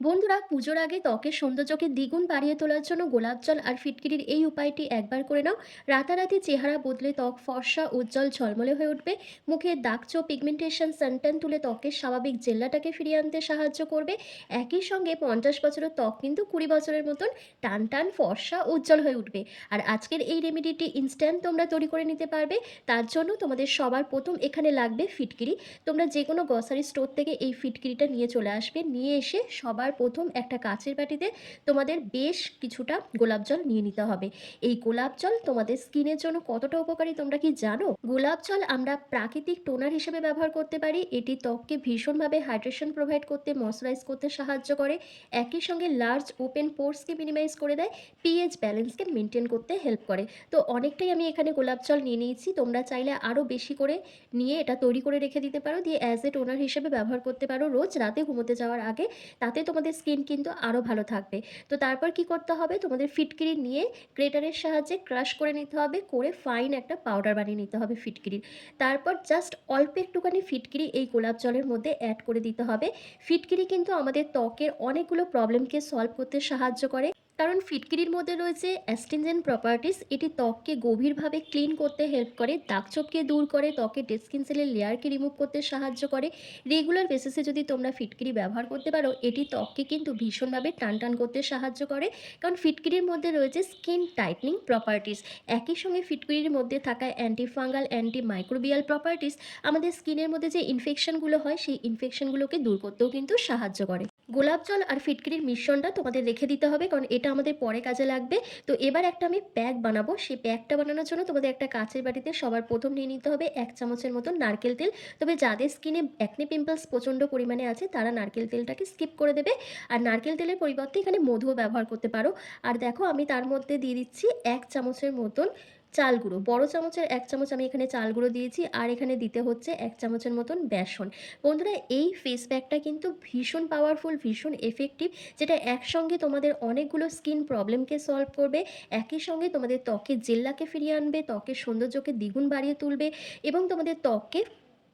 বন্ধুরা, পুজোর আগে ত্বকের সৌন্দর্যকে দ্বিগুণ বাড়িয়ে তোলার জন্য গোলাপ জল আর ফিটকিরির এই উপায়টি একবার করে নাও। রাতারাতি চেহারা বদলে ত্বক ফর্সা, উজ্জ্বল, ঝলমলে হয়ে উঠবে। মুখে দাগচো পিগমেন্টেশন সানট্যান তুলে ত্বকের স্বাভাবিক জেল্লাটাকে ফিরিয়ে আনতে সাহায্য করবে। একই সঙ্গে পঞ্চাশ বছরের ত্বক কিন্তু কুড়ি বছরের মতন টান টান, ফর্সা, উজ্জ্বল হয়ে উঠবে। আর আজকের এই রেমেডিটি ইনস্ট্যান্ট তোমরা তৈরি করে নিতে পারবে। তার জন্য তোমাদের সবার প্রথম এখানে লাগবে ফিটকিরি। তোমরা যে কোনো গ্রসারি স্টোর থেকে এই ফিটকিরিটা নিয়ে চলে আসবে। নিয়ে এসে সবার প্রথম একটা কাচের বাটিতে তোমাদের বেশ কিছুটা গোলাপ জল নিয়ে নিতে হবে। এই গোলাপ জল তোমাদের স্কিনের জন্য কতটা উপকারী তোমরা কি জানো? গোলাপ জল আমরা প্রাকৃতিক টোনার হিসেবে ব্যবহার করতে পারি। এটি ত্বককে ভীষণভাবে হাইড্রেশন প্রোভাইড করতে ময়শ্চারাইজ করতে সাহায্য করে। একই সঙ্গে লার্জ ওপেন পোর্সকে মিনিমাইজ করে দেয়। পিএইচ ব্যালেন্সকে মেনটেন করতে হেল্প করে। তো অনেকটাই আমি এখানে গোলাপ জল নিয়ে নিয়েছি। তোমরা চাইলে আরও বেশি করে নিয়ে এটা তৈরি করে রেখে দিতে পারো। দিয়ে অ্যাজ এ টোনার হিসেবে ব্যবহার করতে পারো। রোজ রাতে ঘুমোতে যাওয়ার আগে। তাতে তোমাদের স্কিন কিন্তু আরও ভালো থাকবে। তো তারপর কি করতে হবে? তোমাদের ফিটকিরি নিয়ে গ্রেটারের সাহায্যে ক্রাশ করে নিতে হবে, করে ফাইন একটা পাউডার বানিয়ে নিতে হবে ফিটকিরির তারপর জাস্ট অল্প একটুখানি ফিটকিরি এই গোলাপ জলের মধ্যে অ্যাড করে দিতে হবে। ফিটকিরি কিন্তু আমাদের ত্বকের অনেকগুলো প্রবলেমকে সলভ করতে সাহায্য করে। কারণ ফিটকিরির মধ্যে রয়েছে অ্যাস্টিনজেন্ট প্রপার্টিস এটি ত্বককে গভীরভাবে ক্লিন করতে হেল্প করে দাগছোপকে দূর করে, ত্বকে ডেড স্কিন সেলের লেয়ারকে রিমুভ করতে সাহায্য করে। রেগুলার বেসিসে যদি তোমরা ফিটকিরি ব্যবহার করতে পারো, এটি ত্বককে কিন্তু ভীষণভাবে টান টান করতে সাহায্য করে। কারণ ফিটকিরির মধ্যে রয়েছে স্কিন টাইটনিং প্রপার্টিস একই সঙ্গে ফিটকিরির মধ্যে থাকা anti fungal anti microbial properties আমাদের স্কিনের মধ্যে যে ইনফেকশনগুলো হয়, সেই ইনফেকশনগুলোকে দূর করতেও কিন্তু সাহায্য করে। গোলাপ জল আর ফিটকিরির মিশ্রণটা তোমাদের রেখে দিতে হবে, কারণ এটা আমাদের পরে কাজে লাগবে। তো এবার একটা আমি প্যাক বানাবো। সেই প্যাকটা বানানোর জন্য তোমাদের একটা কাঁচের বাটিতে সবার প্রথম নিয়ে নিতে হবে এক চামচের মতন নারকেল তেল। তবে যাদের স্কিনে অ্যাকনে পিম্পলস প্রচণ্ড পরিমাণে আছে, তারা নারকেল তেলটাকে স্কিপ করে দেবে। আর নারকেল তেলের পরিবর্তে এখানে মধুও ব্যবহার করতে পারো। আর দেখো আমি তার মধ্যে দিয়ে দিচ্ছি এক চামচের মতন চাল গুঁড়ো। বড়ো চামচের এক চামচ আমি এখানে চাল গুঁড়ো দিয়েছি আর এখানে দিতে হচ্ছে এক চামচের মতন বেসন। বন্ধুরা, এই ফেস প্যাকটা কিন্তু ভীষণ পাওয়ারফুল ভীষণ এফেক্টিভ যেটা একসঙ্গে তোমাদের অনেকগুলো স্কিন প্রবলেমকে সলভ করবে, একই সঙ্গে তোমাদের ত্বকের জেল্লাকে ফিরিয়ে আনবে, ত্বকের সৌন্দর্যকে দ্বিগুণ বাড়িয়ে তুলবে এবং তোমাদের ত্বককে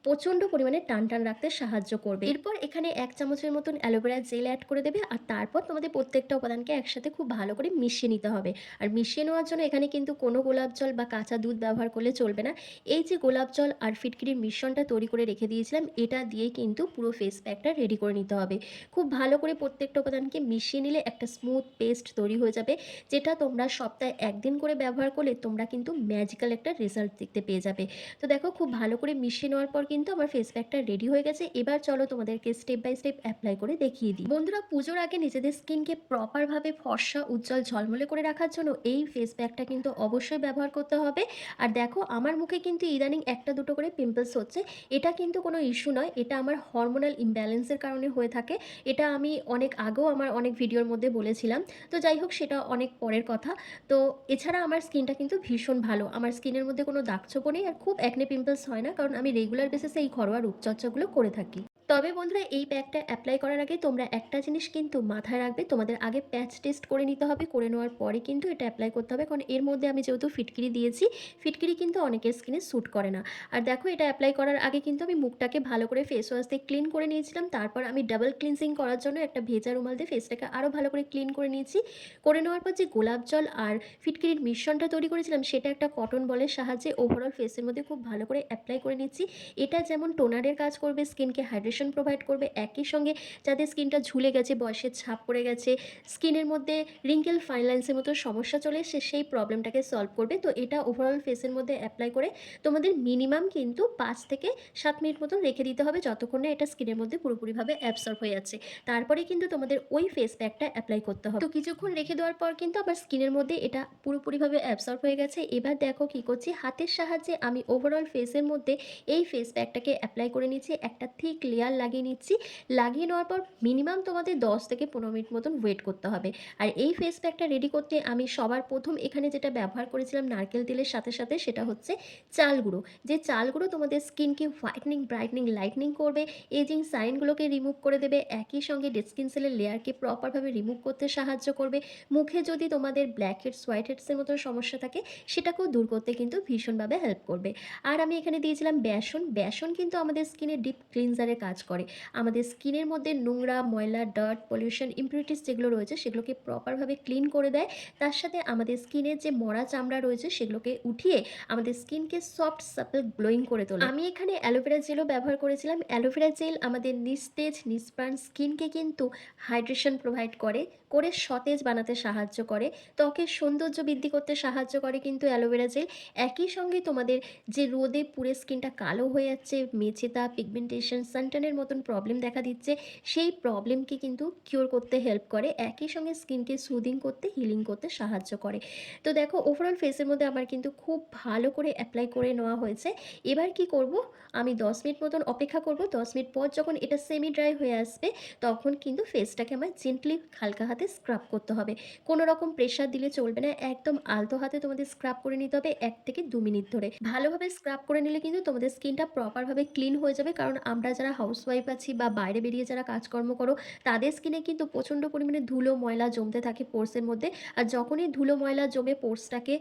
প্রচণ্ড পরিমাণে টান টান রাখতে সাহায্য করবে। এরপর এখানে এক চামচের মতন অ্যালোভেরা জেল অ্যাড করে দেবে আর তারপর তোমাদের প্রত্যেকটা উপাদানকে একসাথে খুব ভালো করে মিশিয়ে নিতে হবে। আর মিশিয়ে নেওয়ার জন্য এখানে কিন্তু কোনো গোলাপ জল বা কাঁচা দুধ ব্যবহার করলে চলবে না। এই যে গোলাপ জল আর ফিটকিরির মিশ্রণটা তৈরি করে রেখে দিয়েছিলাম, এটা দিয়ে কিন্তু পুরো ফেস প্যাকটা রেডি করে নিতে হবে। খুব ভালো করে প্রত্যেকটা উপাদানকে মিশিয়ে নিলে একটা স্মুথ পেস্ট তৈরি হয়ে যাবে, যেটা তোমরা সপ্তাহে একদিন করে ব্যবহার করলে তোমরা কিন্তু ম্যাজিক্যাল একটা রেজাল্ট দেখতে পেয়ে যাবে। তো দেখো, খুব ভালো করে মিশিয়ে নেওয়ার পর কিন্তু আমার ফেস প্যাকটা রেডি হয়ে গেছে। এবার চলো তোমাদেরকে স্টেপ বাই স্টেপ অ্যাপ্লাই করে দেখিয়ে দিই। বন্ধুরা, পুজোর আগে নিজেদের স্কিনকে প্রপারভাবে ফর্সা, উজ্জ্বল, ঝলমলে করে রাখার জন্য এই ফেস প্যাকটা কিন্তু অবশ্যই ব্যবহার করতে হবে। আর দেখো, আমার মুখে কিন্তু ইদানিং একটা দুটো করে পিম্পলস হচ্ছে। এটা কিন্তু কোনো ইস্যু নয়। এটা আমার হরমোনাল ইমব্যালেন্সের কারণে হয়ে থাকে। এটা আমি অনেক আগেও আমার অনেক ভিডিওর মধ্যে বলেছিলাম। তো যাই হোক, সেটা অনেক পরের কথা। তো এছাড়া আমার স্কিনটা কিন্তু ভীষণ ভালো। আমার স্কিনের মধ্যে কোনো দাগছোপও নেই। আর খুব অ্যাকনে পিম্পলস হয় না। কারণ আমি রেগুলার এই ঘরোয়া রূপচর্চাগুলো করে থাকি। তবে বন্ধুরা, এই প্যাকটা অ্যাপ্লাই করার আগে তোমরা একটা জিনিস কিন্তু মাথায় রাখবে। তোমাদের আগে প্যাচ টেস্ট করে নিতে হবে, করে নেওয়ার পরে কিন্তু এটা অ্যাপ্লাই করতে হবে। কারণ এর মধ্যে আমি যেহেতু ফিটকিরি দিয়েছি, ফিটকিরি কিন্তু অনেকের স্কিনে স্যুট করে না। আর দেখো, এটা অ্যাপ্লাই করার আগে কিন্তু আমি মুখটাকে ভালো করে ফেস ওয়াশ দিয়ে ক্লিন করে নিয়েছিলাম। তারপর আমি ডাবল ক্লিনজিং করার জন্য একটা ভেজা রুমাল দিয়ে ফেসটাকে আরও ভালো করে ক্লিন করে নিয়েছি। করে নেওয়ার পর যে গোলাপ জল আর ফিটকিরির মিশ্রণটা তৈরি করেছিলাম, সেটা একটা কটন বলের সাহায্যে ওভারঅল ফেসের মধ্যে খুব ভালো করে অ্যাপ্লাই করে নিচ্ছি এটা যেমন টোনারের কাজ করবে স্কিনকে হাইড্রেশন প্রোভাইড করবে একই সঙ্গে যাদের স্কিনটা ঝুলে গেছে, বয়সের ছাপ পড়ে গেছে, স্কিনের মধ্যে রিঙ্কেল ফাইন লাইন্সের মতো সমস্যা চলে এসে সেই প্রবলেমটাকে সলভ করবে। তো এটা ওভারঅল ফেসের মধ্যে অ্যাপ্লাই করে তোমাদের মিনিমাম কিন্তু পাঁচ থেকে সাত মিনিট মতন রেখে দিতে হবে যতক্ষণ না এটা স্কিনের মধ্যে পুরোপুরিভাবে অ্যাবসর্ব হয়ে যাচ্ছে। তারপরে কিন্তু তোমাদের ওই ফেস প্যাকটা অ্যাপ্লাই করতে হবে। তো কিছুক্ষণ রেখে দেওয়ার পর কিন্তু আমার স্কিনের মধ্যে এটা পুরোপুরিভাবে অ্যাবসর্ব হয়ে গেছে। এবার দেখো কী করছি, হাতের সাহায্যে আমি ওভারঅল ফেসের মধ্যে এই ফেস প্যাকটাকে অ্যাপ্লাই করে নিচ্ছি। একটা থিক লেয়ার লাগিয়ে নিচ্ছি। লাগিয়ে নেওয়ার পর মিনিমাম তোমাদের দশ থেকে পনেরো মিনিট মতন ওয়েট করতে হবে। আর এই ফেস প্যাকটা রেডি করতে আমি সবার প্রথম এখানে যেটা ব্যবহার করেছিলাম নারকেল তেলের সাথে সাথে সেটা হচ্ছে চাল গুঁড়ো। যে চাল গুঁড়ো তোমাদের স্কিনকে হোয়াইটনিং ব্রাইটনিং লাইটনিং করবে। এজিং সাইনগুলোকে রিমুভ করে দেবে। একই সঙ্গে স্কিন সেলের লেয়ারকে প্রপারভাবে রিমুভ করতে সাহায্য করবে। মুখে যদি তোমাদের ব্ল্যাক হেডস হোয়াইট হেডসের মতো সমস্যা থাকে, সেটাকেও দূর করতে কিন্তু ভীষণভাবে হেল্প করবে। আর আমি এখানে দিয়েছিলাম বেসন। বেসন কিন্তু আমাদের স্কিনে ডিপ ক্লিনজারের কাজ কাজ করে। আমাদের স্কিনের মধ্যে নোংরা, ময়লা ডার্ট পলিউশন ইম্পিউরিটিস যেগুলো রয়েছে সেগুলোকে প্রপারভাবে ক্লিন করে দেয়। তার সাথে আমাদের স্কিনের যে মরা চামড়া রয়েছে সেগুলোকে উঠিয়ে আমাদের স্কিনকে সফট সাপল গ্লোয়িং করে তোলে। আমি এখানে অ্যালোভেরা জেলও ব্যবহার করেছিলাম। অ্যালোভেরা জেল আমাদের নিস্তেজ, নিষ্প্রাণ স্কিনকে কিন্তু হাইড্রেশন প্রোভাইড করে। করে সতেজ বানাতে সাহায্য করে। ত্বকের সৌন্দর্য বৃদ্ধি করতে সাহায্য করে কিন্তু অ্যালোভেরা জেল। একই সঙ্গে তোমাদের যে রোদে পুরে স্কিনটা কালো হয়ে যাচ্ছে মেচেতা পিগমেন্টেশন, সানটানের মতন প্রবলেম দেখা দিচ্ছে, সেই প্রবলেমকে কিন্তু কিওর করতে হেল্প করে। একই সঙ্গে স্কিনকে সুদিং করতে হিলিং করতে সাহায্য করে। তো দেখো ওভারঅল ফেসের মধ্যে আমার কিন্তু খুব ভালো করে অ্যাপ্লাই করে নেওয়া হয়েছে। এবার কি করব? আমি দশ মিনিট মতন অপেক্ষা করব। দশ মিনিট পর যখন এটা সেমি ড্রাই হয়ে আসবে, তখন কিন্তু ফেসটাকে আমার জেন্টলি হালকা হাতে স্ক্রাব করতে হবে। কোনো রকম প্রেশার দিলে চলবে না, একদম আলতো হাতে তোমাদের স্ক্রাব করে নিতে হবে এক থেকে দু মিনিট ধরে। ভালোভাবে স্ক্রাব করে নিলে কিন্তু তোমাদের স্কিনটা প্রপারভাবে ক্লিন হয়ে যাবে, কারণ আমরা যারা হাউসওয়াইফ আছি বা বাইরে বেরিয়ে যারা কাজকর্ম করো, তাদের স্কিনে কিন্তু প্রচণ্ড পরিমাণে ধুলো, ময়লা জমতে থাকে পোর্সের মধ্যে। আর যখনই ধুলো, ময়লা জমে পোর্সটাকে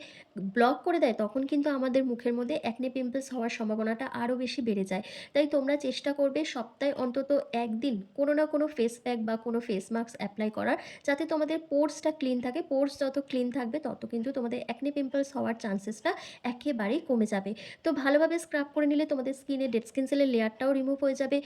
ব্লক করে দেয়, তখন কিন্তু আমাদের মুখের মধ্যে অ্যাকনে পিম্পলস হওয়ার সম্ভাবনাটা আরও বেশি বেড়ে যায়। তাই তোমরা চেষ্টা করবে সপ্তাহে অন্তত একদিন কোনো না কোনো ফেস প্যাক বা কোনো ফেস মাস্ক অ্যাপ্লাই করার যাতে তোমাদের পোর্সটা ক্লিন থাকে, পোর্স যত ক্লিন থাকবে তত কিন্তু তোমাদের অ্যাকনে পিম্পলস হওয়ার চান্সেসটা একেবারেই কমে যাবে। তো ভালোভাবে স্ক্রাব করে নিলে তোমাদের স্কিনে ডেড স্কিন সেলের লেয়ারটাও রিমুভ হয়ে যাবে।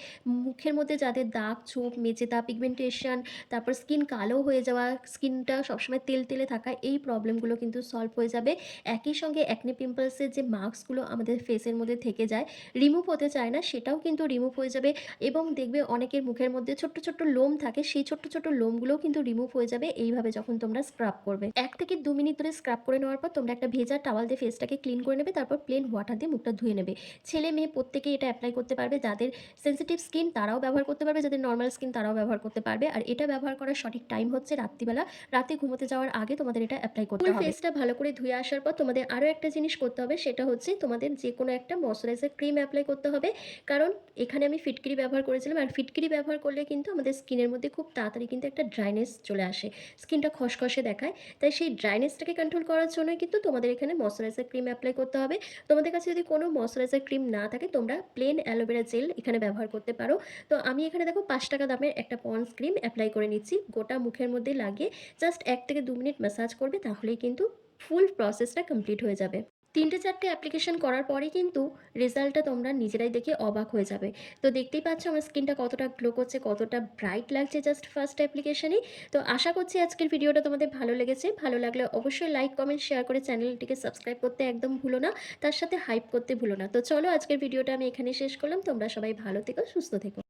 মুখের মধ্যে যাদের দাগ, ছোপ মেচেতা পিগমেন্টেশন তারপর স্কিন কালো হয়ে যাওয়া স্কিনটা সবসময় তেল তেলে থাকা, এই প্রবলেমগুলো কিন্তু সলভ হয়ে যাবে। একই সঙ্গে অ্যাকনে পিম্পলসের যে মার্কসগুলো আমাদের ফেসের মধ্যে থেকে যায় রিমুভ হতে চায় না, সেটাও কিন্তু রিমুভ হয়ে যাবে। এবং দেখবে অনেকের মুখের মধ্যে ছোট্ট ছোট্ট লোম থাকে, সেই ছোট্ট ছোট্ট লোমগুলোও কিন্তু রিমুভ হয়ে যাবে এইভাবে যখন তোমরা স্ক্রাব করবে। এক থেকে দু মিনিট ধরে স্ক্রাব করে নেওয়ার পর তোমরা একটা ভেজা টাওয়াল দিয়ে ফেসটাকে ক্লিন করে নেবে তারপর প্লেন ওয়াটার দিয়ে মুখটা ধুয়ে নেবে। ছেলে মেয়ে প্রত্যেকেই এটা অ্যাপ্লাই করতে পারবে যাদের সেন্সিটিভ স্কিন তারাও ব্যবহার করতে পারবে যাদের নর্মাল স্কিন তারাও ব্যবহার করতে পারবে। আর এটা ব্যবহার করার সঠিক টাইম হচ্ছে রাত্রিবেলা। রাতে ঘুমোতে যাওয়ার আগে তোমাদের এটা অ্যাপ্লাই করতে হবে। ফেসটা ভালো করে ধুয়ে আসার পর তোমাদের আরও একটা জিনিস করতে হবে সেটা হচ্ছে তোমাদের যে কোনো একটা ময়শ্চারাইজার ক্রিম অ্যাপ্লাই করতে হবে। কারণ এখানে আমি ফিটকিরি ব্যবহার করেছিলাম আর ফিটকিরি ব্যবহার করলে কিন্তু আমাদের স্কিনের মধ্যে খুব তাড়াতাড়ি কিন্তু একটা ড্রাইনেস চলে আসে, স্কিনটা খসখসে দেখায়। তাই সেই ড্রাইনেসটাকে কন্ট্রোল করার জন্য কিন্তু তোমাদের এখানে ময়শ্চারাইজার ক্রিম অ্যাপ্লাই করতে হবে। তোমাদের কাছে যদি কোনো ময়শ্চারাইজার ক্রিম না থাকে, তোমরা প্লেন অ্যালোভেরা জেল এখানে ব্যবহার করতে পারো। তো আমি এখানে দেখো পাঁচ টাকা দামের একটা পন্স ক্রিম অ্যাপ্লাই করে নিচ্ছি। গোটা মুখের মধ্যে লাগিয়ে জাস্ট এক থেকে দু মিনিট ম্যাসাজ করবে, তাহলেই কিন্তু ফুল প্রসেসটা কমপ্লিট হয়ে যাবে। তিনটে চারটে অ্যাপ্লিকেশন করার পরে কিন্তু রেজাল্টটা তোমরা নিজেরাই দেখে অবাক হয়ে যাবে। তো দেখতেই পাচ্ছ আমার স্কিনটা কতটা গ্লো করছে, কতটা ব্রাইট লাগছে জাস্ট ফার্স্ট অ্যাপ্লিকেশনেই তো আশা করছি আজকের ভিডিওটা তোমাদের ভালো লেগেছে। ভালো লাগলে অবশ্যই লাইক কমেন্ট শেয়ার করে চ্যানেলটিকে সাবস্ক্রাইব করতে একদম ভুলো না। তার সাথে হাইপ করতে ভুলো না। তো চলো আজকের ভিডিওটা আমি এখানে শেষ করলাম। তোমরা সবাই ভালো থেকো, সুস্থ থেকো।